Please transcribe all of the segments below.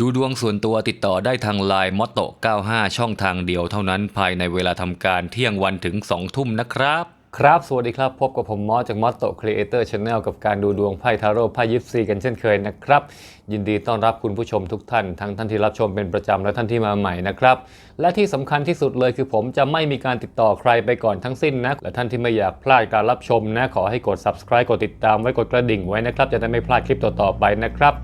ดูดวงส่วนตัวติดต่อได้ทางไลน์มอตโต95 ช่องทางเดียวเท่านั้นภายในเวลาทำการเที่ยงวันถึง 2 ทุ่มนะครับ ครับ สวัสดีครับ พบกับผมมอสจากมอตโตครีเอเตอร์ชาแนลกับการดูดวงไพ่ทาโร่ไพ่ยิปซีกันเช่นเคยนะครับ ยินดีต้อนรับคุณผู้ชมทุกท่าน ทั้งท่านที่รับชมเป็นประจำและท่านที่มาใหม่นะครับ และที่สำคัญที่สุดเลยคือผมจะไม่มีการติดต่อใครไปก่อนทั้งสิ้นนะและท่านที่ไม่อยากพลาดการรับชมนะขอให้กด subscribe กดติดตามไว้กดกระดิ่งไว้นะครับจะได้ไม่พลาดคลิปต่อๆไปนะครับ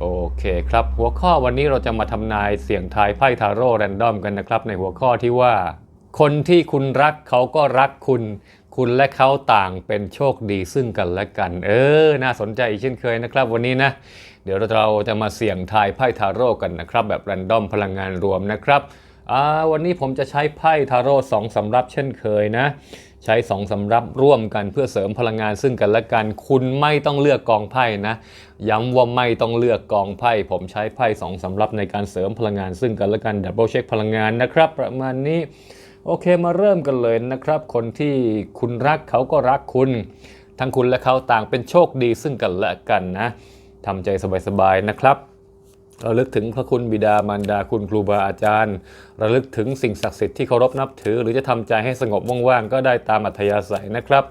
โอเคครับ หัวข้อวันนี้เราจะมาทำนายเสี่ยงทายไพ่ทาโร่แรนดอมกันนะครับ ในหัวข้อที่ว่า คนที่คุณรักเขาก็รักคุณ คุณและเขาต่างเป็นโชคดีซึ่งกันและกัน เออ น่าสนใจอีกเช่นเคยนะครับ วันนี้นะ เดี๋ยวเราจะมาเสี่ยงทายไพ่ทาโร่กันนะครับ แบบแรนดอมพลังงานรวมนะครับวันนี้ผมจะใช้ไพ่ทาโร่สองสำรับเช่นเคยนะ ใช้สองสำรับร่วมกันเพื่อเสริมพลังงานซึ่งกันและกัน คุณไม่ต้องเลือกกองไพ่นะ ย้ำว่าไม่ต้องเลือกกองไพ่ ผมใช้ไพ่สองสำรับในการเสริมพลังงานซึ่งกันและกันดับเบิลเช็คพลังงานนะครับ ประมาณนี้ โอเคมาเริ่มกันเลยนะครับ คนที่คุณรักเขาก็รักคุณ ทั้งคุณและเขาต่างเป็นโชคดีซึ่งกันและกันนะทำใจสบายๆนะครับ ระลึกถึงพระคุณบิดามารดาคุณครูบาอาจารย์ ระลึกถึงสิ่งศักดิ์สิทธิ์ที่เคารพนับถือ หรือจะทำใจให้สงบว่างๆก็ได้ตามอัธยาศัยนะครับ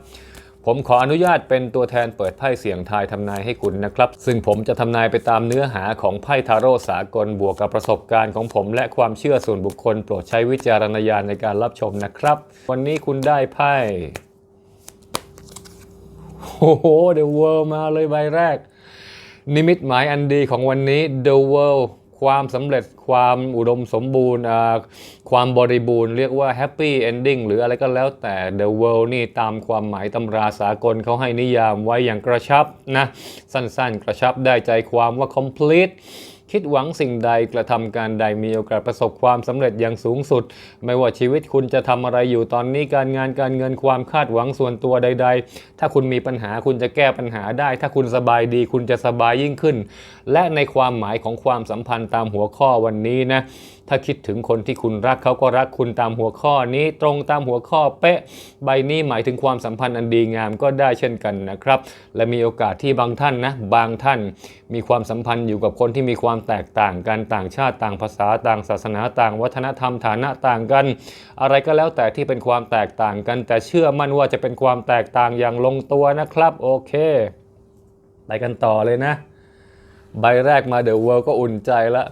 ผมขออนุญาตเป็นตัวแทนเปิดไพ่เสียงทายทำนายให้คุณนะครับ ซึ่งผมจะทำนายไปตามเนื้อหาของไพ่ทาโร่สากลบวกกับประสบการณ์ของผม และความเชื่อส่วนบุคคล โปรดใช้วิจารณญาณในการรับชมนะครับ วันนี้คุณได้ไพ่โอ้โหเดอะเวิร์มาเลยใบแรก นิมิตหมายอันดีของวันนี้ The World ความสำเร็จความอุดมสมบูรณ์ความบริบูรณ์เรียกว่า Happy Ending หรืออะไรก็แล้วแต่ The World นี่ตามความหมายตำราสากลเขาให้นิยามไว้อย่างกระชับนะ สั้นๆ กระชับได้ใจความว่า complete คิดหวังสิ่งใดกระทำการใดมีโอกาสประสบความสำเร็จอย่างสูงสุด ไม่ว่าชีวิตคุณจะทำอะไรอยู่ตอนนี้การงานการเงินความคาดหวังส่วนตัวใด ๆ ถ้าคุณมีปัญหาคุณจะแก้ปัญหาได้ ถ้าคุณสบายดีคุณจะสบายยิ่งขึ้น และในความหมายของความสัมพันธ์ตามหัวข้อวันนี้นะ ถ้าคิดถึงคนที่คุณรักเขาก็รักคุณตามหัวข้อนี้ตรงตามหัวข้อเป๊ะ ใบนี้หมายถึงความสัมพันธ์อันดีงามก็ได้เช่นกันนะครับ และมีโอกาสที่บางท่านนะบางท่าน มีความสัมพันธ์อยู่กับคนที่มีความแตกต่างกันต่างชาติต่างภาษาต่างศาสนาต่าง วัฒนธรรมฐานะต่างกัน อะไรก็แล้วแต่ที่เป็นความแตกต่างกัน แต่เชื่อมั่นว่าจะเป็นความแตกต่างอย่างลงตัวนะครับ โอเคไปกันต่อเลยนะ ใบแรกมาเด e w เวิ d ก็อุ่นใจละ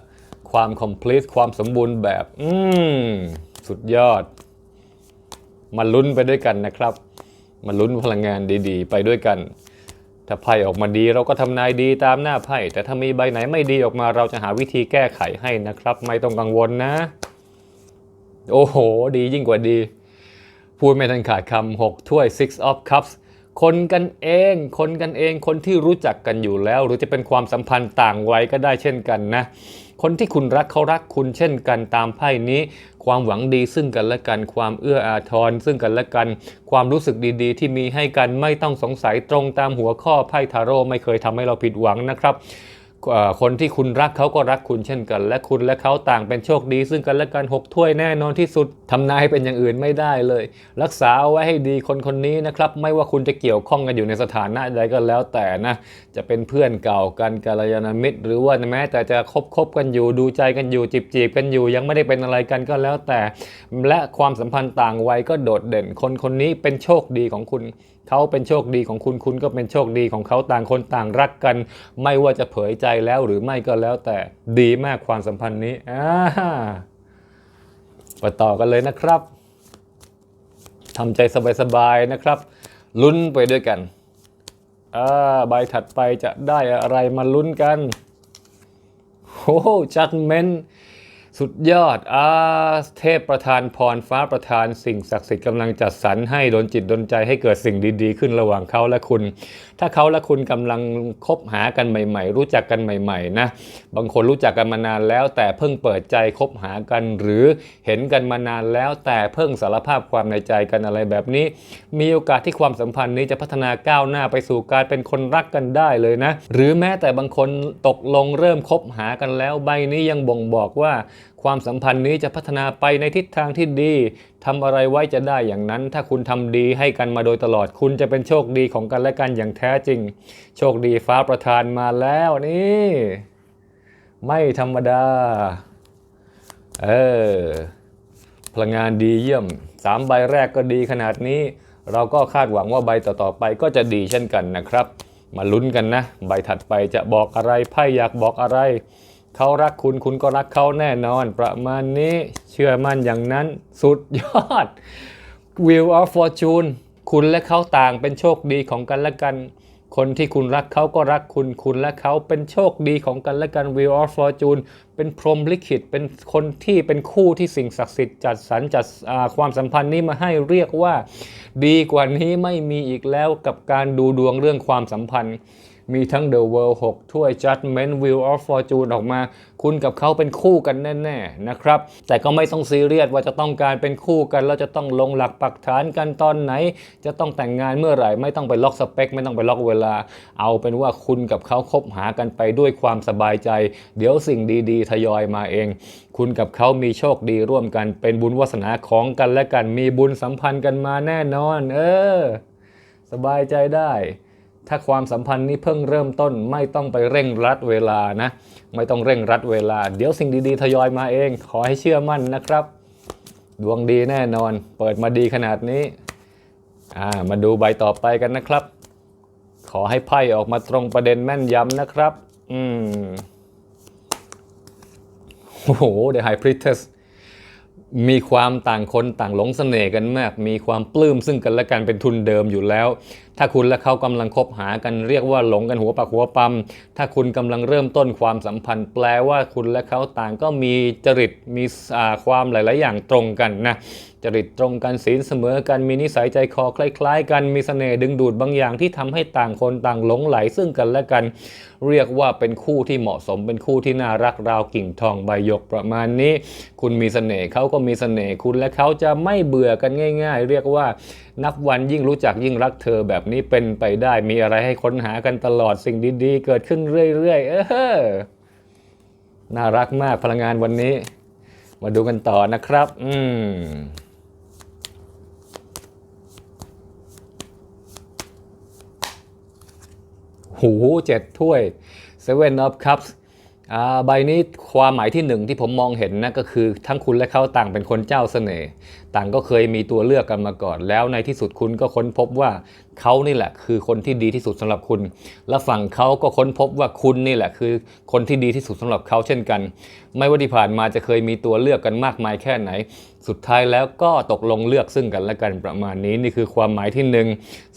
ความ complete ความสมบูรณ์แบบ อืม สุดยอด มาลุ้นไปด้วยกันนะครับ มาลุ้นพลังงานดีๆ ไปด้วยกัน ถ้าไพ่ออกมาดีเราก็ทำนายดีตามหน้าไพ่ แต่ถ้ามีใบไหนไม่ดีออกมาเราจะหาวิธีแก้ไขให้นะครับ ไม่ต้องกังวลนะ โอ้โห ดียิ่งกว่าดี พูดไม่ทันขาดคำหกถ้วย six of cups คนกันเอง คนกันเอง คนที่รู้จักกันอยู่แล้ว หรือจะเป็นความสัมพันธ์ต่างวัยก็ได้เช่นกันนะ คนที่คุณรักเขารักคุณเช่นกันตามไพ่นี้ ความหวังดีซึ่งกันและกัน ความเอื้ออาทร ซึ่งกันและกัน ความรู้สึกดีๆ ที่มีให้กันไม่ต้องสงสัยตรงตามหัวข้อไพ่ทาโร่ไม่เคยทำให้เราผิดหวังนะครับ คนที่คุณรักเขาก็รักคุณเช่นกัน และคุณและเขาต่างเป็นโชคดี ซึ่งกันและกันหกถ้วยแน่นอนที่สุดทำนายให้เป็นอย่างอื่นไม่ได้เลย รักษาเอาไว้ให้ดีคนคนนี้นะครับ ไม่ว่าคุณจะเกี่ยวข้องกันอยู่ในสถานะใดก็แล้วแต่นะ จะเป็นเพื่อนเก่ากันกัลยาณมิตร หรือว่าแม้แต่จะคบคบกันอยู่ดูใจกันอยู่จีบจีบกันอยู่ ยังไม่ได้เป็นอะไรกันก็แล้วแต่ และความสัมพันธ์ต่างวัยก็โดดเด่น คนคนนี้เป็นโชคดีของคุณ เขาเป็นโชคดีของคุณคุณก็เป็นโชคดีของเขาต่างคนต่างรักกัน ไม่ว่าจะเผยใจแล้วหรือไม่ก็แล้วแต่ดีมากความสัมพันธ์นี้อ่าไปต่อกันเลยนะครับทำใจสบายๆนะครับ ลุ้นไปด้วยกันอ่าใบถัดไปจะได้อะไรมาลุ้นกันโอ้จัดเมน สุดยอดอาเทพประธานพรฟ้าประธานสิ่งศักดิ์สิทธิ์กำลังจัดสรรให้ดนจิตดนใจให้เกิดสิ่งดีๆ ขึ้นระหว่างเขาและคุณ ถ้าเขาและคุณกำลังคบหากันใหม่ ๆ รู้จักกันใหม่ ๆ นะ บางคนรู้จักกันมานานแล้ว แต่เพิ่งเปิดใจคบหากันหรือเห็นกันมานานแล้ว แต่เพิ่งสารภาพความในใจกันอะไรแบบนี้ มีโอกาสที่ความสัมพันธ์นี้จะพัฒนาก้าวหน้าไปสู่การเป็นคนรักกันได้เลยนะ หรือแม้แต่บางคนตกลงเริ่มคบหากันแล้วใบนี้ยังบ่งบอกว่า ความสัมพันธ์นี้จะพัฒนาไปในทิศทางที่ดีทำอะไรไว้จะได้อย่างนั้น ถ้าคุณทำดีให้กันมาโดยตลอด คุณจะเป็นโชคดีของกันและกันอย่างแท้จริง โชคดีฟ้าประทานมาแล้วนี่ ไม่ธรรมดา เออ พลังงานดีเยี่ยมสามใบแรกก็ดีขนาดนี้ เราก็คาดหวังว่าใบต่อๆไปก็จะดีเช่นกันนะครับ มาลุ้นกันนะ ใบถัดไปจะบอกอะไรไพ่อยากบอกอะไร เขารักคุณคุณก็รักเขาแน่นอน ประมาณนี้เชื่อมั่นอย่างนั้นสุดยอด Wheel of Fortune คุณและเขาต่างเป็นโชคดีของกันและกัน คนที่คุณรักเขาก็รักคุณ คุณและเขาเป็นโชคดีของกันและกัน Wheel of Fortune เป็นพรหมลิขิต เป็นคนที่เป็นคู่ที่สิ่งศักดิ์สิทธิ์จัดสรรจัดความสัมพันธ์นี้มาให้เรียกว่า ดีกว่านี้ไม่มีอีกแล้วกับการดูดวงเรื่องความสัมพันธ์ มีทั้ง The World 6 ถ้วย Judgment Wheel of Fortune ออกมา คุณกับเขาเป็นคู่กันแน่ๆนะครับ แต่ก็ไม่ต้องซีเรียสว่าจะต้องการเป็นคู่กันแล้วจะต้องลงหลักปักฐานกันตอนไหน จะต้องแต่งงานเมื่อไหร่ ไม่ต้องไปล็อกสเปค ไม่ต้องไปล็อกเวลา เอาเป็นว่าคุณกับเขาคบหากันไปด้วยความสบายใจ เดี๋ยวสิ่งดีๆ ทยอยมาเอง คุณกับเขามีโชคดีร่วมกัน เป็นบุญวาสนาของกันและกัน มีบุญสัมพันธ์กันมาแน่นอน เออ สบายใจได้ ถ้าความสัมพันธ์นี้เพิ่งเริ่มต้น ไม่ต้องไปเร่งรัดเวลานะ ไม่ต้องเร่งรัดเวลา เดี๋ยวสิ่งดีๆทยอยมาเอง ขอให้เชื่อมั่นนะครับ ดวงดีแน่นอน เปิดมาดีขนาดนี้อ่ามาดูใบต่อไปกันนะครับ ขอให้ไพ่ออกมาตรงประเด็นแม่นยำนะครับ อืมโอ้โห The High Priestess มีความต่างคนต่างหลงเสน่ห์กันมาก มีความปลื้มซึ่งกันและกันเป็นทุนเดิมอยู่แล้ว ถ้าคุณและเขากำลังคบหากันเรียกว่าหลงกันหัวปากหัวปั๊มถ้าคุณกำลังเริ่มต้นความสัมพันธ์ แปลว่าคุณและเขาต่างก็มีจริตมีอ่าความหลาย ๆ อย่างตรงกันนะ จริตตรงกันศีลเสมอกันมีนิสัยใจคอคล้าย ๆ กันมีเสน่ห์ดึงดูดบางอย่างที่ทำให้ต่างคนต่างหลงไหลซึ่งกันและกัน เรียกว่าเป็นคู่ที่เหมาะสมเป็นคู่ที่น่ารักราวกิ่งทองใบหยกประมาณนี้ คุณมีเสน่ห์เขาก็มีเสน่ห์คุณและเขาจะไม่เบื่อกันง่าย ๆ เรียกว่านับวันยิ่งรู้จักยิ่งรักเธอแบบนี้เป็นไปได้มีอะไรให้ค้นหากันตลอดสิ่งดีๆ เกิดขึ้นเรื่อยๆ เออน่ารักมากพลังงานวันนี้ มาดูกันต่อนะครับ อืม หูเจ็ดถ้วย Seven of Cups อ่าใบนี้ความหมายที่หนึ่งที่ผมมองเห็นนะก็คือทั้งคุณและเขาต่างเป็นคนเจ้าเสน่ห์ต่างก็เคยมีตัวเลือกกันมาก่อน แล้วในที่สุดคุณก็ค้นพบว่าเขานี่แหละ คือคนที่ดีที่สุดสำหรับคุณ และฝั่งเขาก็ค้นพบว่าคุณนี่แหละ คือคนที่ดีที่สุดสำหรับเขาเช่นกัน ไม่ว่าที่ผ่านมาจะเคยมีตัวเลือกกันมากมายแค่ไหน สุดท้ายแล้วก็ตกลงเลือกซึ่งกันและกันประมาณนี้นี่คือความหมายที่หนึ่ง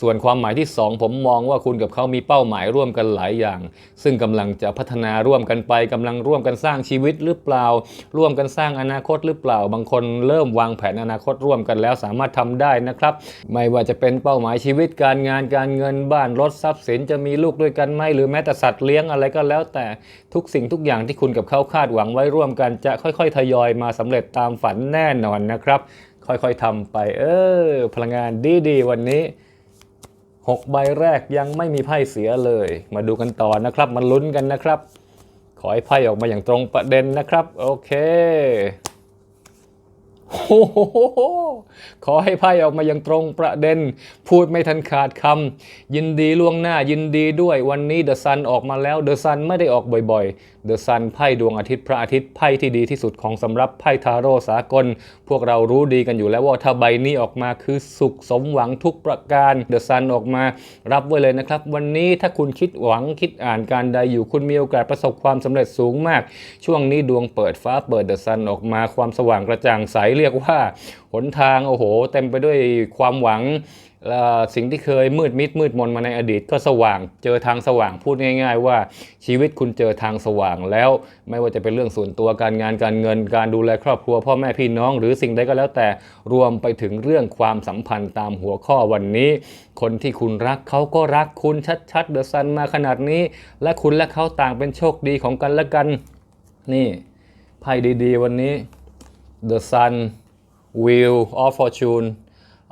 ส่วนความหมายที่สองผมมองว่าคุณกับเขามีเป้าหมายร่วมกันหลายอย่าง ซึ่งกำลังจะพัฒนาร่วมกันไปกำลังร่วมกันสร้างชีวิตหรือเปล่า ร่วมกันสร้างอนาคตหรือเปล่า บางคนเริ่มวางแผนอนาคตร่วมกันแล้วสามารถทำได้นะครับ ไม่ว่าจะเป็นเป้าหมายชีวิตการงานการเงินบ้านรถทรัพย์สินจะมีลูกด้วยกันไหมหรือแม้แต่สัตว์เลี้ยงอะไรก็แล้วแต่ ทุกสิ่งทุกอย่างที่คุณกับเขาคาดหวังไว้ร่วมกันจะค่อยๆ ทยอยมาสำเร็จตามฝันแน่นอนนะครับ ค่อยๆทำไป เออ พลังงานดีๆ วันนี้ 6 ใบแรกยังไม่มีไพ่เสียเลย มาดูกันต่อนะครับมาลุ้นกันนะครับ ขอให้ไพ่ออกมาอย่างตรงประเด็นนะครับ โอเค โอ้โหขอให้ไพ่ออกมาย่างตรงประเด็น พูดไม่ทันขาดคำยินดีล่วงหน้ายินดีด้วยวันนี้เดอะซันออกมาแล้วเดอะซันไม่ได้ออกบ่อยๆเดอะซันไพ่ดวงอาทิตย์พระอาทิตย์ไพ่ที่ดีที่สุดของสำรับไพ่ทาโร่สากล พวกเรารู้ดีกันอยู่แล้วว่าถ้าใบนี้ออกมาคือสุขสมหวังทุกประการเดอะซันออกมารับไว้เลยนะครับ วันนี้ถ้าคุณคิดหวังคิดอ่านการใดอยู่คุณมีโอกาสประสบความสำเร็จสูงมาก ช่วงนี้ดวงเปิดฟ้าเปิดเดอะซันออกมาความสว่างกระจ่างใสเรียียกว่าหนทางโอ้โห เต็มไปด้วยความหวังสิ่งที่เคยมืดมิดมืดมนมาในอดีตก็สว่าง เจอทางสว่างพูดง่าย ๆ ว่าชีวิตคุณเจอทางสว่างแล้วไม่ว่าจะเป็นเรื่องส่วนตัวการงานการเงิน การดูแลครอบครัวพ่อแม่พี่น้อง หรือสิ่งใดก็แล้วแต่รวมไปถึงเรื่องความสัมพันธ์ตามหัวข้อวันนี้ คนที่คุณรักเขาก็รักคุณชัดๆเดอะซันมาขนาดนี้ และคุณและเขาต่างเป็นโชคดีของกันและกัน นี่ไพ่ดี ๆ วันนี้ The Sun Wheel of Fortune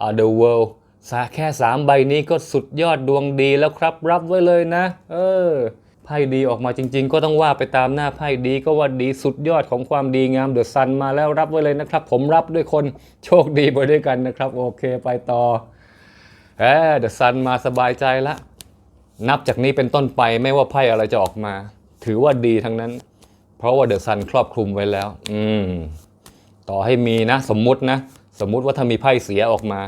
uh, The World สาแค่สามใบนี้ก็สุดยอดดวงดีแล้วครับ รับไว้เลยนะ เออไพ่ดีออกมาจริง ๆ ก็ต้องว่าไปตามหน้าไพ่ดีก็ว่าดีสุดยอดของความดีงาม The Sun มาแล้วรับไว้เลยนะครับ ผมรับด้วยคนโชคดีไปด้วยกันนะครับ โอเคไปต่อเออ The Sun มาสบายใจละ นับจากนี้เป็นต้นไปไม่ว่าไพ่อะไรจะออกมา ถือว่าดีทั้งนั้น เพราะว่าเดอะซันครอบคลุมไว้แล้ว อืม ต่อให้มีนะสมมุตินะสมมุติว่าถ้ามีไพ่เสียออกมา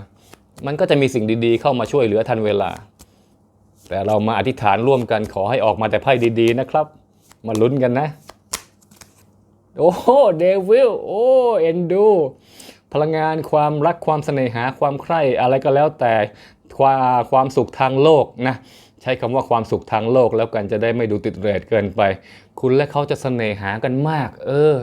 มันก็จะมีสิ่งดีๆ เข้ามาช่วยเหลือทันเวลา แต่เรามาอธิษฐานร่วมกันขอให้ออกมาแต่ไพ่ดีๆนะครับ มาลุ้นกันนะ โอ้เดวิลโอ้เอ็นดูพลังงานความรักความเสน่หาความใคร่อะไรก็แล้วแต่ความความสุขทางโลกนะใช้คำว่าความสุขทางโลกแล้วกันจะได้ไม่ดูติดเรทเกินไป คุณและเขาจะเสน่หากันมาก เออ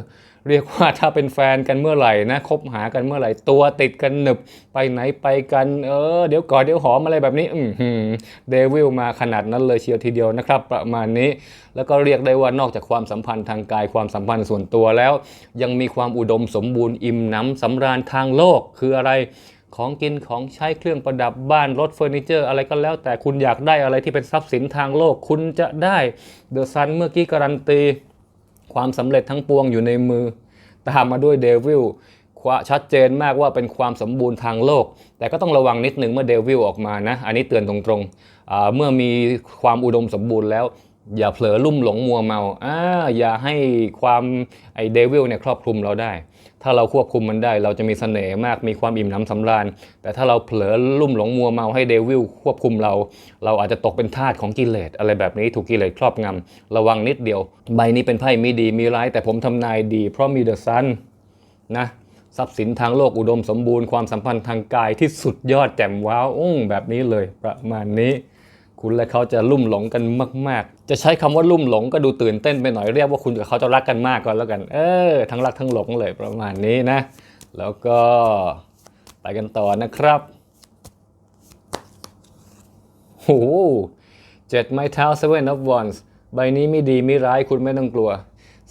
เรียกว่าถ้าเป็นแฟนกันเมื่อไหร่นะคบหากันเมื่อไหร่ตัวติดกันหนึบไปไหนไปกันเออเดี๋ยวกอนเดี๋ยวหอมอะไรแบบนี้อือหือเดวิลมาขนาดนั้นเลยเชียวทีเดียวนะครับ ประมาณนี้ แล้วก็เรียกได้ว่านอกจากความสัมพันธ์ทางกายความสัมพันธ์ส่วนตัวแล้ว ยังมีความอุดมสมบูรณ์อิ่มหน้ำสำราญทางโลกคืออะไรของกินของใช้เครื่องประดับบ้านรถเฟอร์นิเจอร์ อะไรก็แล้วแต่คุณอยากได้อะไรที่เป็นทรัพย์สินทางโลกคุณจะได้เดอะซันเมื่อกี้การันตี ความสำเร็จทั้งปวงอยู่ในมือ ตามมาด้วยเดวิลชัดเจนมากว่าเป็นความสมบูรณ์ทางโลก แต่ก็ต้องระวังนิดนึงเมื่อเดวิลออกมานะ อันนี้เตือนตรงๆ เมื่อมีความอุดมสมบูรณ์แล้ว อย่าเผลอลุ่มหลงมัวเมาออย่าให้ความไอเดวิลเนี่ยครอบคลุมเราได้ ถ้าเราควบคุมมันได้ เราจะมีเสน่ห์มากมีความอิ่มหนำสำราญ แต่ถ้าเราเผลอลุ่มหลงมัวเมาให้เดวิลควบคุมเรา เราอาจจะตกเป็นทาสของกิเลสอะไรแบบนี้ถูกกิเลสครอบงำระวังนิดเดียว ใบนี้เป็นไพ่มีดีมีร้าย แต่ผมทำนายดี เพราะมีเดอะซันนะทรัพย์สินทางโลกอุดมสมบูรณ์ความสัมพันธ์ทางกายที่สุดยอดแจ่มว้าวอุ้งแบบนี้เลยประมาณนี้ คุณและเขาจะลุ่มหลงกันมาก ๆ จะใช้คำว่าลุ่มหลงก็ดูตื่นเต้นไปหน่อยเรียกว่าคุณกับเขาจะรักกันมากก่อนแล้วกัน เออ ทั้งรักทั้งหลงเลยประมาณนี้นะ แล้วก็ไปกันต่อนะครับโหเจ็ดไม้เท้า seven of wands ใบนี้ไม่ดีไม่ร้ายคุณไม่ต้องกลัว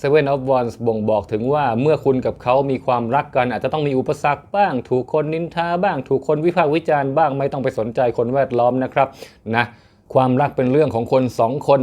Seven of Wands บ่งบอกถึงว่าเมื่อคุณกับเขามีความรักกัน อาจจะต้องมีอุปสรรคบ้าง ถูกคนนินทาบ้าง ถูกคนวิพากษ์วิจารณ์บ้างไม่ต้องไปสนใจคนแวดล้อมนะครับนะ ความรักเป็นเรื่องของคนสองคน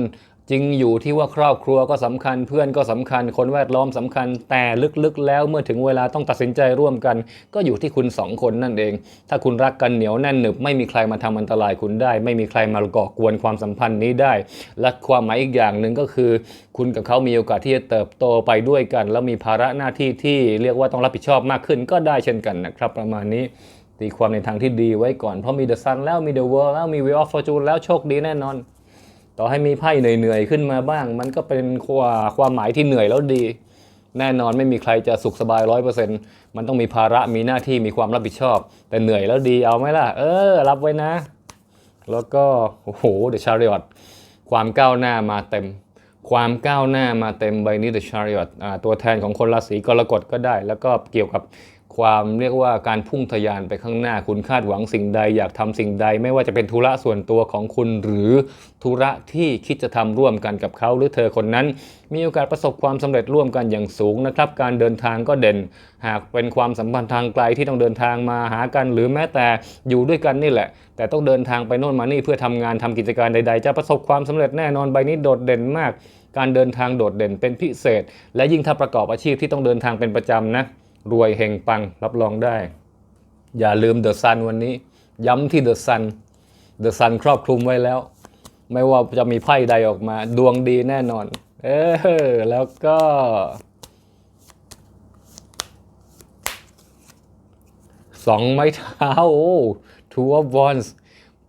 จริงอยู่ที่ว่าครอบครัวก็สำคัญเพื่อนก็สำคัญ คนแวดล้อมสำคัญ แต่ลึกๆ แล้วเมื่อถึงเวลาต้องตัดสินใจร่วมกัน ก็อยู่ที่คุณสองคนนั่นเอง ถ้าคุณรักกันเหนียวแน่นหนึบไม่มีใครมาทำอันตรายคุณได้ ไม่มีใครมาก่อกวนความสัมพันธ์นี้ได้ และความหมายอีกอย่างหนึ่งก็คือ คุณกับเขามีโอกาสที่จะเติบโตไปด้วยกัน แล้วมีภาระหน้าที่ที่เรียกว่าต้องรับผิดชอบมากขึ้นก็ได้เช่นกันนะครับ ประมาณนี้ ตีความในทางที่ดีไว้ก่อน เพราะมีเดอะซันแล้วมีเดอะเวิร์แล้วมีวีออฟฟอร์จูนแล้วโชคดีแน่นอน ต่อให้มีไพ่เหนื่อยๆขึ้นมาบ้าง มันก็เป็นความความหมายที่เหนื่อยแล้วดี แน่นอนไม่มีใครจะสุขสบายร้อยเปอร์เซ็นต์มันต้องมีภาระมีหน้าที่มีความรับผิดชอบ แต่เหนื่อยแล้วดีเอาไหมล่ะ เออ รับไว้นะ แล้วก็โอ้โหเดอะชาริอตความก้าวหน้ามาเต็ม ความก้าวหน้ามาเต็มใบนี้ The Chariot อ่าตัวแทนของคนราศีกรกฎก็ได้ แล้วก็เกี่ยวกับ ความเรียกว่าการพุ่งทะยานไปข้างหน้า คุณคาดหวังสิ่งใด อยากทำสิ่งใด ไม่ว่าจะเป็นธุระส่วนตัวของคุณ หรือธุระที่คิดจะทำร่วมกันกับเขาหรือเธอคนนั้น มีโอกาสประสบความสำเร็จร่วมกันอย่างสูงนะครับ การเดินทางก็เด่น หากเป็นความสัมพันธ์ทางไกลที่ต้องเดินทางมาหากัน หรือแม้แต่อยู่ด้วยกันนี่แหละ แต่ต้องเดินทางไปโน่นมานี่เพื่อทำงานทำกิจการใด ๆ จะประสบความสำเร็จแน่นอนใบนี้โดดเด่นมาก การเดินทางโดดเด่นเป็นพิเศษ และยิ่งถ้าประกอบอาชีพที่ต้องเดินทางเป็นประจำนะ รวยเฮงปังรับรองได้ อย่าลืมเดอะซันวันนี้ ย้ำที่เดอะซันเดอะซันครอบคลุมไว้แล้ว ไม่ว่าจะมีไพ่ใดออกมา ดวงดีแน่นอน เออแล้วก็ สองไม้เท้าโอ้ Two of Wands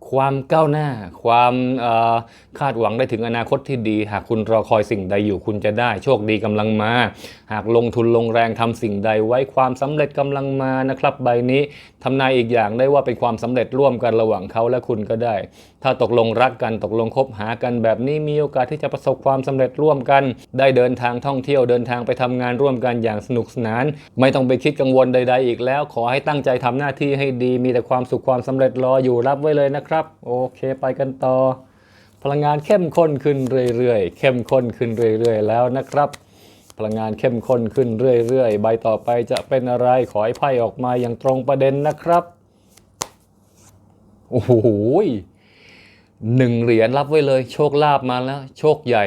ความก้าวหน้า ความเอ่อ คาดหวังได้ถึงอนาคตที่ดี หากคุณรอคอยสิ่งใดอยู่คุณจะได้ โชคดีกำลังมา หากลงทุนลงแรงทำสิ่งใดไว้ความสำเร็จกำลังมานะครับ ใบนี้ทำนายอีกอย่างได้ว่าเป็นความสำเร็จร่วมกันระหว่างเขาและคุณก็ได้ ถ้าตกลงรักกันตกลงคบหากันแบบนี้มีโอกาสที่จะประสบความสำเร็จร่วมกัน ได้เดินทางท่องเที่ยวเดินทางไปทำงานร่วมกันอย่างสนุกสนาน ไม่ต้องไปคิดกังวลใด ๆ อีกแล้ว ขอให้ตั้งใจทำหน้าที่ให้ดี มีแต่ความสุขความสำเร็จรออยู่รับไว้เลยนะครับ โอเค ไปกันต่อ พลังงานเข้มข้นขึ้นเรื่อยๆ เข้มข้นขึ้นเรื่อยๆ แล้วนะครับ พลังงานเข้มข้นขึ้นเรื่อยๆ ใบต่อไปจะเป็นอะไรขอให้ไพ่ออกมาอย่างตรงประเด็นนะครับ โอ้โหหนึ่งเหรียญรับไว้เลย โชคลาภมาแล้ว โชคใหญ่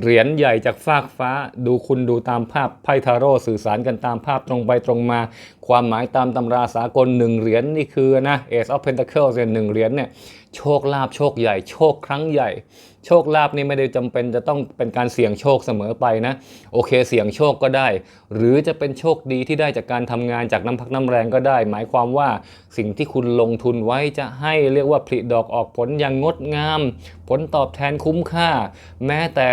เหรียญใหญ่จากฟากฟ้า ดูคุณดูตามภาพไพ่ทาโร่สื่อสารกันตามภาพตรงไปตรงมา ความหมายตามตำราสากลหนึ่งเหรียญนี่คือนะ Ace of Pentacles เนี่ยหนึ่งเหรียญเนี่ยโชคลาภโชคใหญ่ โชคครั้งใหญ่ โชคลาภนี่ไม่ได้จำเป็นจะต้องเป็นการเสี่ยงโชคเสมอไปนะ โอเคเสี่ยงโชคก็ได้ หรือจะเป็นโชคดีที่ได้จากการทำงานจากน้ำพักน้ำแรงก็ได้ หมายความว่าสิ่งที่คุณลงทุนไว้จะให้เรียกว่าผลิดอกออกผลอย่างงดงาม ผลตอบแทนคุ้มค่า แม้แต่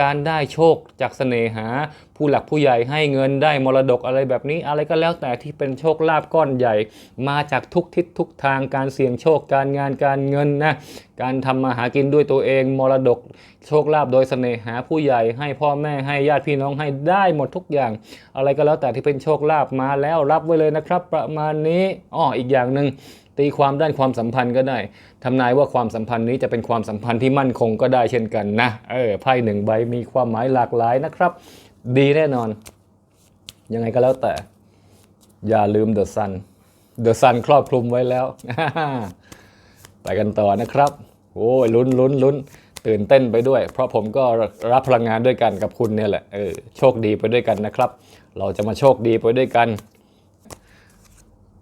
การได้โชคจากเสน่หา ผู้หลักผู้ใหญ่ให้เงินได้มรดกอะไรแบบนี้ อะไรก็แล้วแต่ที่เป็นโชคลาภก้อนใหญ่ มาจากทุกทิศทุกทางการเสี่ยงโชคการงานการเงินนะการทำมาหากินด้วยตัวเองมรดก โชคลาภโดยเสน่หาผู้ใหญ่ให้พ่อแม่ให้ญาติพี่น้องให้ได้หมดทุกอย่าง อะไรก็แล้วแต่ที่เป็นโชคลาภมาแล้วรับไว้เลยนะครับ ประมาณนี้อ้ออีกอย่างหนึ่งตีความด้านความสัมพันธ์ก็ได้ทำนายว่าความสัมพันธ์นี้จะเป็นความสัมพันธ์ที่มั่นคงก็ได้เช่นกันนะเออไพ่หนึ่งใบมีความหมายหลากหลายนะครับ ดีแน่นอน ยังไงก็แล้วแต่ อย่าลืมเดอะซันเดอะซันครอบคลุมไว้แล้ว ไปกันต่อนะครับ โอ้ยลุ้นลุ้นลุ้นตื่นเต้นไปด้วย เพราะผมก็รับพลังงานด้วยกันกับคุณเนี่ยแหละเออโชคดีไปด้วยกันนะครับ เราจะมาโชคดีไปด้วยกัน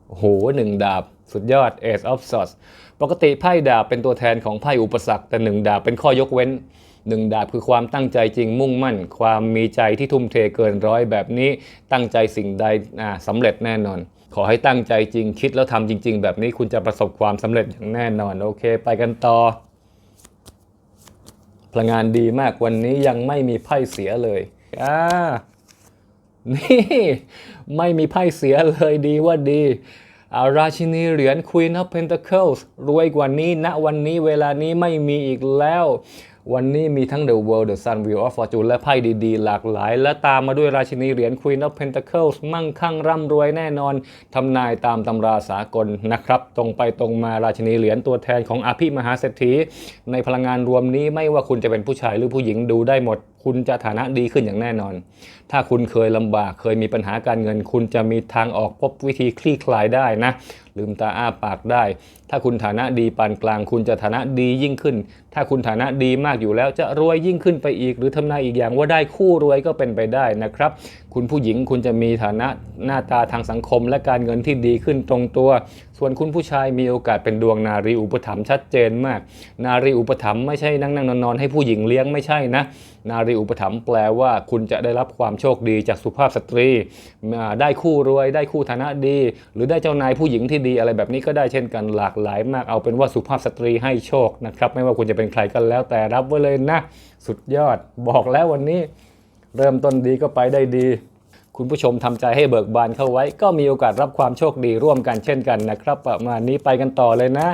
โอ้โหหนึ่งดาบ สุดยอด Ace of Swords ปกติไพ่ดาบเป็นตัวแทนของไพ่อุปสรรค แต่หนึ่งดาบเป็นข้อยกเว้น หนึ่งดาบคือความตั้งใจจริงมุ่งมั่น ความมีใจที่ทุ่มเทเกินร้อยแบบนี้ ตั้งใจสิ่งใดอ่าสำเร็จแน่นอน ขอให้ตั้งใจจริงคิดแล้วทำจริง ๆ แบบนี้คุณจะประสบความสำเร็จอย่างแน่นอน โอเค ไปกันต่อ พลังงานดีมากวันนี้ยังไม่มีไพ่เสียเลยอ่านี่ ไม่มีไพ่เสียเลยดีว่าดีอาราชินีเหรียญ Queen of Pentacles รวยกว่านี้ณวันนี้เวลานี้ไม่มีอีกแล้ว วันนี้มีทั้ง The World The Sun Wheel of Fortune และไพ่ดีๆ หลากหลาย และตามมาด้วยราชินีเหรียญ Queen of Pentacles มั่งคั่งร่ำรวยแน่นอนทำนายตามตำราสากลนะครับ ตรงไปตรงมาราชินีเหรียญตัวแทนของอภิมหาเศรษฐี ในพลังงานรวมนี้ไม่ว่าคุณจะเป็นผู้ชายหรือผู้หญิงดูได้หมด คุณจะฐานะดีขึ้นอย่างแน่นอน ถ้าคุณเคยลำบากเคยมีปัญหาการเงิน คุณจะมีทางออกพบวิธีคลี่คลายได้นะ ลืมตาอ้าปากได้ ถ้าคุณฐานะดีปานกลาง คุณจะฐานะดียิ่งขึ้น ถ้าคุณฐานะดีมากอยู่แล้วจะรวยยิ่งขึ้นไปอีก หรือทำนายอีกอย่างว่าได้คู่รวยก็เป็นไปได้นะครับ คุณผู้หญิงคุณจะมีฐานะหน้าตาทางสังคมและการเงินที่ดีขึ้นตรงตัว ส่วนคุณผู้ชายมีโอกาสเป็นดวงนารีอุปถัมภ์ชัดเจนมาก นารีอุปถัมภ์ไม่ใช่นั่งนั่งนอนนอนให้ผู้หญิงเลี้ยงไม่ใช่นะ นารีอุปถัมภ์แปลว่าคุณจะได้รับความโชคดีจากสุภาพสตรี ได้คู่รวยได้คู่ฐานะดี หรือได้เจ้านายผู้หญิงที่ดีอะไรแบบนี้ก็ได้เช่นกันหลากหลายมากเอาเป็นว่าสุภาพสตรีให้โชคนะครับไม่ว่าคุณจะเป็นใครก็แล้วแต่รับไว้เลยนะ สุดยอดบอกแล้ววันนี้ เริ่มต้นดีก็ไปได้ดี คุณผู้ชมทำใจให้เบิกบานเข้าไว้ ก็มีโอกาสรับความโชคดีร่วมกันเช่นกันนะครับ ประมาณนี้ไปกันต่อเลยนะ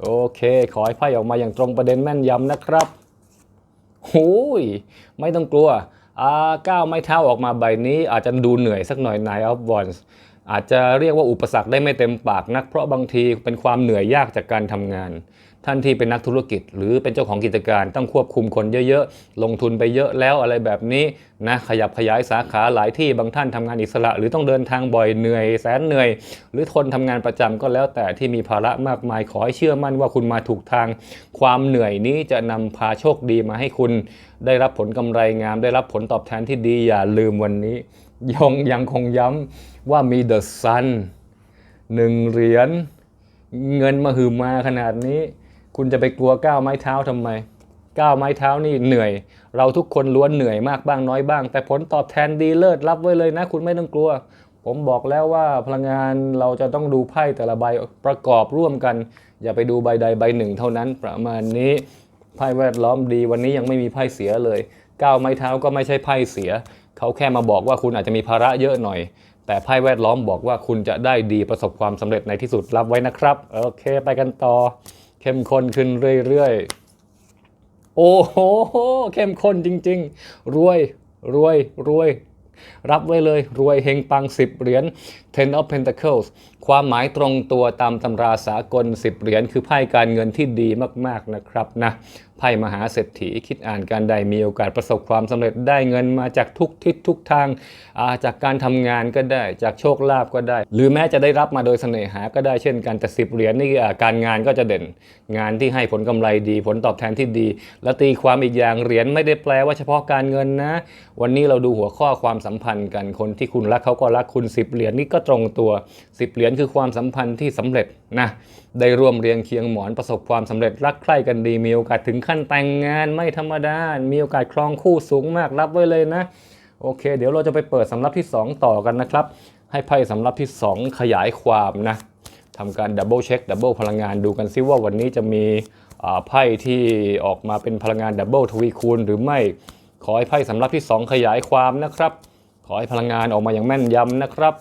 โอเค ขอให้ไพ่ออกมาอย่างตรงประเด็นแม่นยำนะครับหูยไม่ต้องกลัวอ่าก้าวไม้เท้าออกมาใบนี้อาจจะดูเหนื่อยสักหน่อย Nine of Wands อาจจะเรียกว่าอุปสรรคได้ไม่เต็มปากนัก เพราะบางทีเป็นความเหนื่อยยากจากการทำงาน ท่านที่เป็นนักธุรกิจ หรือเป็นเจ้าของกิจการต้องควบคุมคนเยอะๆ ลงทุนไปเยอะแล้วอะไรแบบนี้นะขยับขยายสาขาหลายที่บางท่านทำงานอิสระ หรือต้องเดินทางบ่อยเหนื่อยแสนเหนื่อย หรือทนทำงานประจำก็แล้วแต่ที่มีภาระมากมายขอให้เชื่อมั่นว่าคุณมาถูกทาง ความเหนื่อยนี้จะนำพาโชคดีมาให้คุณ ได้รับผลกำไรงาม ได้รับผลตอบแทนที่ดีอย่าลืมวันนี้ยงยังคงย้ำว่ามีเดอะซันหนึ่งเหรียญเงินมาหือมาขนาดนี้ คุณจะไปกลัวก้าวไม้เท้าทำไม ก้าวไม้เท้านี่เหนื่อย เราทุกคนล้วนเหนื่อยมากบ้างน้อยบ้าง แต่ผลตอบแทนดีเลิศรับไว้เลยนะ คุณไม่ต้องกลัว ผมบอกแล้วว่าพลังงานเราจะต้องดูไพ่แต่ละใบประกอบร่วมกัน อย่าไปดูใบใดใบหนึ่งเท่านั้น ประมาณนี้ไพ่แวดล้อมดีวันนี้ยังไม่มีไพ่เสียเลย ก้าวไม้เท้าก็ไม่ใช่ไพ่เสีย เขาแค่มาบอกว่าคุณอาจจะมีภาระเยอะหน่อย แต่ไพ่แวดล้อมบอกว่าคุณจะได้ดีประสบความสำเร็จในที่สุดรับไว้นะครับ โอเค ไปกันต่อ เข้มข้นขึ้นเรื่อยๆ โอ้โห เข้มข้นจริงๆ รวย รวย รวย รับไว้เลย รวยเฮงปัง 10 เหรียญ Ten of Pentacles ความหมายตรงตัวตามตำราสากล 10 เหรียญคือไพ่การเงินที่ดีมากๆนะครับนะไพ่มหาเศรษฐีคิดอ่านการใดมีโอกาสประสบความสำเร็จได้เงินมาจากทุกทิศทุกทางาจากการทำงานก็ได้จากโชคลาภก็ได้ หรือแม้จะได้รับมาโดยเสน่หาก็ได้เช่นกันแต่10เหรียญนี่การงานก็จะเด่น งานที่ให้ผลกำไรดี ผลตอบแทนที่ดี และตีความอีกอย่างเหรียญไม่ได้แปลว่าเฉพาะการเงินนะ วันนี้เราดูหัวข้อความสัมพันธ์กันคนที่คุณรักเขาก็รักคุณ10เหรียญนี่ก็ตรงตัว10เหรียญคือความสัมพันธ์ที่สำเร็จนะได้ร่วมเรียงเคียงหมอนประสบความสำเร็จรักใคร่กันดี มีโอกาสถึงขั้นแต่งงานไม่ธรรมดา มีโอกาสครองคู่สูงมากรับไว้เลยนะ โอเค เดี๋ยวเราจะไปเปิดสำรับที่ 2 ต่อกันนะครับ ให้ไพ่สำรับที่ 2 ขยายความนะทำการดับเบิลเช็คดับเบิลพลังงานดูกันซิว่าวันนี้จะมีไพ่ที่ออกมาเป็นพลังงานดับเบิลทวีคูณหรือไม่ขอให้ไพ่สำรับที่ 2 ขยายความนะครับ ขอให้พลังงานออกมาอย่างแม่นยำนะครับ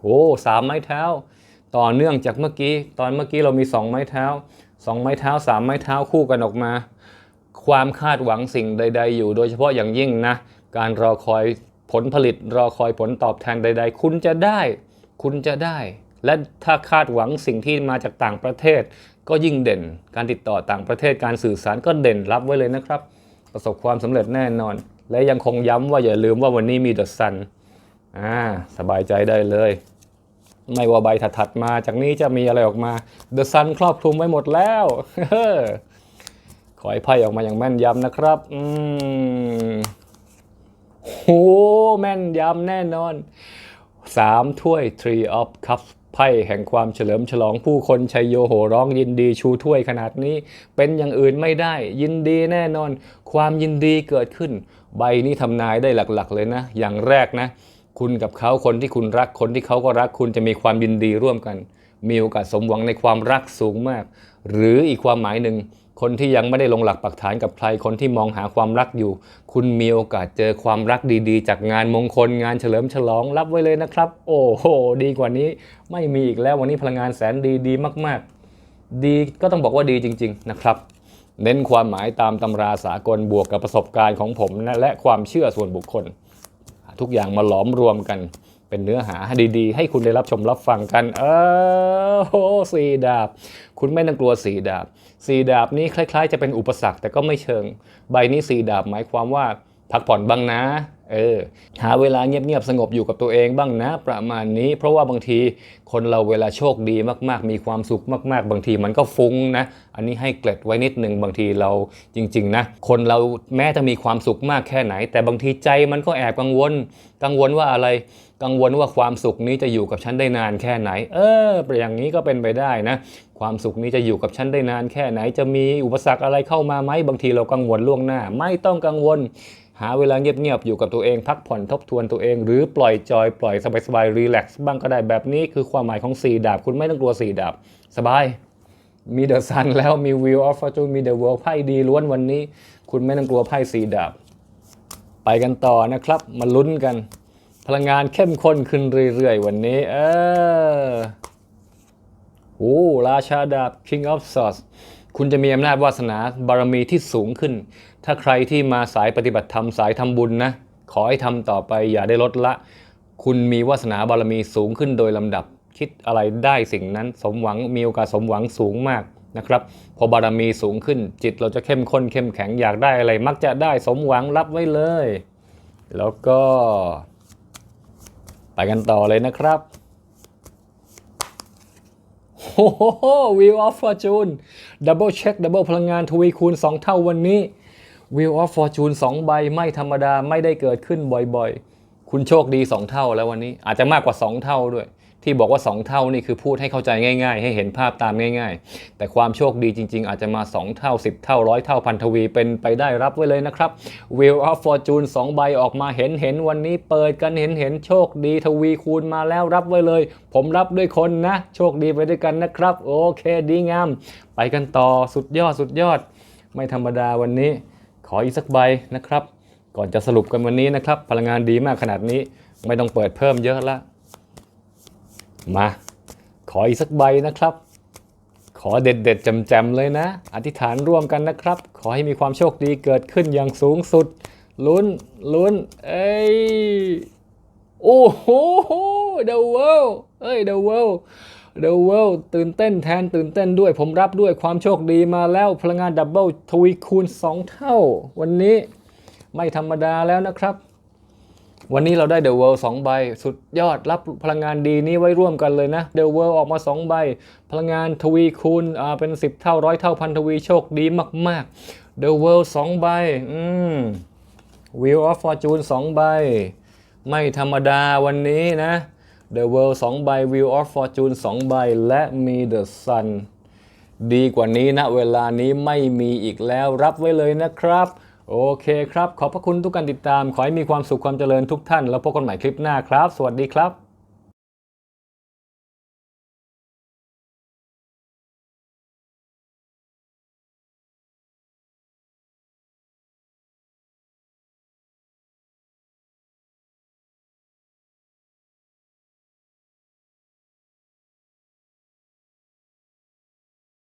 โอ้สามไม้เท้า ต่อเนื่องจากเมื่อกี้ ตอนเมื่อกี้เรามี 2 ไม้เท้า 2 ไม้เท้า 3 ไม้เท้าคู่กันออกมา ความคาดหวังสิ่งใด ๆ อยู่ โดยเฉพาะอย่างยิ่งนะ การรอคอยผลผลิต รอคอยผลตอบแทนใด ๆ คุณจะได้ คุณจะได้ และถ้าคาดหวังสิ่งที่มาจากต่างประเทศ ก็ยิ่งเด่น การติดต่อต่างประเทศ การสื่อสารก็เด่นรับไว้เลยนะครับ ประสบความสำเร็จแน่นอน และยังคงย้ำว่าอย่าลืมว่าวันนี้มีเดอะซัน อ่าสบายใจได้เลย ไม่ว่าใบถัดๆมาจากนี้จะมีอะไรออกมาเดอะซันครอบคลุมไว้หมดแล้วขอให้ไพ่ออกมาอย่างแม่นยำนะครับ อืมโหแม่นยำแน่นอนสามถ้วย Tree of Cups ไพ่แห่งความเฉลิมฉลองผู้คนชัยโยโหร้องยินดีชูถ้วยขนาดนี้ เป็นอย่างอื่นไม่ได้ ยินดีแน่นอน ความยินดีเกิดขึ้น ใบนี้ทำนายได้หลักๆเลยนะ อย่างแรกนะ คุณกับเขาคนที่คุณรักคนที่เขาก็รักคุณจะมีความยินดีร่วมกัน มีโอกาสสมหวังในความรักสูงมาก หรืออีกความหมายหนึ่งคนที่ยังไม่ได้ลงหลักปักฐานกับใครคนที่มองหาความรักอยู่ คุณมีโอกาสเจอความรักดีๆ จากงานมงคลงานเฉลิมฉลองรับไว้เลยนะครับ โอ้โห ดีกว่านี้ ไม่มีอีกแล้ววันนี้พลังงานแสนดีดีมากๆ ดีก็ต้องบอกว่าดีจริง ๆ นะครับเน้นความหมายตามตำราสากลบวกกับประสบการณ์ของผม และความเชื่อส่วนบุคคล ทุกอย่างมาหลอมรวมกัน เป็นเนื้อหาดีๆ ให้คุณได้รับชมรับฟังกัน เออโหสีดาบ คุณไม่ต้องกลัวสีดาบ สีดาบนี้คล้าย ๆ จะเป็นอุปสรรคแต่ก็ไม่เชิง ใบนี้สีดาบหมายความว่าพักผ่อนบ้างนะ เออหาเวลาเงียบๆสงบอยู่กับตัวเองบ้างนะ ประมาณนี้ เพราะว่าบางทีคนเราเวลาโชคดีมากๆ มีความสุขมาก ๆ บางทีมันก็ฟุ้งนะ อันนี้ให้เกร็ดไว้นิดหนึ่งบางทีเราจริง ๆ นะ คนเราแม้จะมีความสุขมากแค่ไหน แต่บางทีใจมันก็แอบกังวล กังวลว่าอะไรกังวลว่าความสุขนี้จะอยู่กับฉันได้นานแค่ไหน เอออย่างนี้ก็เป็นไปได้นะ ความสุขนี้จะอยู่กับฉันได้นานแค่ไหน จะมีอุปสรรคอะไรเข้ามาไหมบางทีเรากังวลล่วงหน้า ไม่ต้องกังวล หาเวลาเงียบๆอยู่กับตัวเองพักผ่อนทบทวนตัวเอง หรือปล่อยจอยปล่อยสบายๆรีแลกซ์บ้างก็ได้แบบนี้คือความหมายของสีดาบ คุณไม่ต้องกลัวสีดาบ สบาย มีเดอะซันแล้วมีวิวออฟฟอร์จูนมีเดอะเวิลด์ไพ่ดีล้วนวันนี้ คุณไม่ต้องกลัวไพ่สีดาบ ไปกันต่อนะครับ มาลุ้นกัน พลังงานเข้มข้นขึ้นเรื่อยๆ วันนี้ เออโอ้ราชาดาบ King of Swords คุณจะมีอำนาจวาสนาบารมีที่สูงขึ้น ถ้าใครที่มาสายปฏิบัติธรรมสายทำบุญนะ ขอให้ทำต่อไปอย่าได้ลดละ คุณมีวาสนาบารมีสูงขึ้นโดยลำดับ คิดอะไรได้สิ่งนั้นสมหวังมีโอกาสสมหวังสูงมากนะครับ พอบารมีสูงขึ้นจิตเราจะเข้มข้นเข้มแข็งอยากได้อะไร มักจะได้สมหวังรับไว้เลย แล้วก็ ไปกันต่อเลยนะครับโอ้โห Wheel of Fortune Double Check Double พลังงานทวีคูณ 2 เท่าวันนี้ Wheel of Fortune 2 ใบไม่ธรรมดาไม่ได้เกิดขึ้นบ่อยๆ คุณโชคดี 2 เท่าแล้ววันนี้ อาจจะมากกว่า 2 เท่าด้วย ที่บอกว่า 2 เท่านี่คือพูดให้เข้าใจง่ายๆ ให้เห็นภาพตามง่ายๆ แต่ความโชคดีจริง ๆ อาจจะมา 2 เท่า 10 เท่าร้อยเท่าพันทวีเป็นไปได้รับไว้เลยนะครับ Wheel of Fortune 2 ใบออกมาเห็นเห็นวันนี้เปิดกันเห็นเห็นโชคดีทวีคูณมาแล้วรับไว้เลย ผมรับด้วยคนนะ โชคดีไปด้วยกันนะครับ โอเคดีงาม ไปกันต่อสุดยอดสุดยอด ไม่ธรรมดาวันนี้ ขออีกสักใบนะครับ ก่อนจะสรุปกันวันนี้นะครับ พลังงานดีมากขนาดนี้ไม่ต้องเปิดเพิ่มเยอะละมา ขออีกสักใบนะครับ ขอเด็ดเด็ดๆจมๆเลยนะ อธิษฐานร่วมกันนะครับ ขอให้มีความโชคดีเกิดขึ้นอย่างสูงสุด ลุ้นลุ้น เอ้ย โอ้โห The World เอ้ย The World The World ตื่นเต้นแทนตื่นเต้นด้วย ผมรับด้วยความโชคดีมาแล้วพลังงานดับเบิลทวีคูณ 2 เท่า วันนี้ไม่ธรรมดาแล้วนะครับ วันนี้เราได้ The World 2ใบ สุดยอดรับพลังงานดีนี้ไว้ร่วมกันเลยนะ The World ออกมา 2 ใบ พลังงานทวีคูณอ่าเป็น 10 เท่าร้อยเท่าพันทวีโชคดีมากๆ The World 2ใบอืม Wheel of Fortune 2ใบ ไม่ธรรมดาวันนี้นะ The World 2 ใบ Wheel of Fortune 2 ใบ และมี The Sun ดีกว่านี้นะเวลานี้ไม่มีอีกแล้วรับไว้เลยนะครับ โอเคครับ ขอบพระคุณทุกการติดตาม ขอให้มีความสุขความเจริญทุกท่าน แล้วพบกันใหม่คลิปหน้าครับ สวัสดีครับ